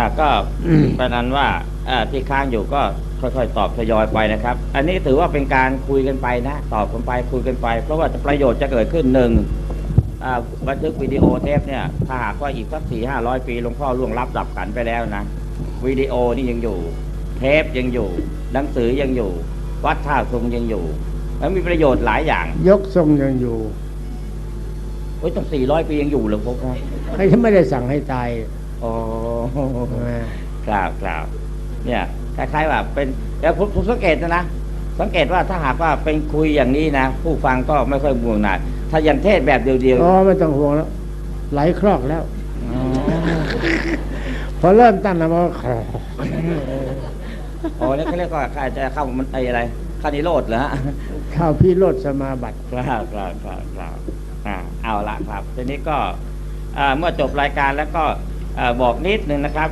อ่าก็เป็นนั้นว่าอ่าที่ค้างอยู่ก็ค่อยๆ ตอบทยอยไปนะครับ อันนี้ถือว่าเป็นการคุยกันไปนะ ตอบกันไปคุยกันไป เพราะว่าประโยชน์จะเกิดขึ้นหนึ่งอ่าบันทึกวิดีโอเทปเนี่ยถ้าหากว่าอีกสักสี่ห้าร้อยปีหลวงพ่อล่วงลับดับขันไปแล้วนะวิดีโอนี่ยังอยู่ เทปยังอยู่ หนังสือยังอยู่ วัดท่าทรงยังอยู่ แล้วมีประโยชน์หลายอย่าง ยกทรงยังอยู่โอ้ยต้องสี่ร้อยปียังอยู่เหรือพวกนะใครที่ไม่ได้สั่งให้ตายอ๋อ อ่าครับครับเนี่ยคล้ายๆว่าเป็นแล้วผมผมสังเกตนะนะสังเกตว่าถ้าหากว่าเป็นคุยอย่างนี้นะผู้ฟังก็ไม่ค่อยม่วงหนาถ้าอย่างเทศแบบเดียวอ๋อไม่ต้องห่วงแล้วไหลคลอกแล้วๆอ๋อพอเริ่มตั้งนะมันก็อ๋อนี่เขาเรียกว่าใครจะเข้ามันไออะไรคานิโรธเหรอฮะเข้าพิโรธสมาบัติครับครับครับครับอ่าเอาละครับทีนี้ก็อ่าเมื่อจบรายการแล้วก็อ่า บอกนิดนึงนะครับ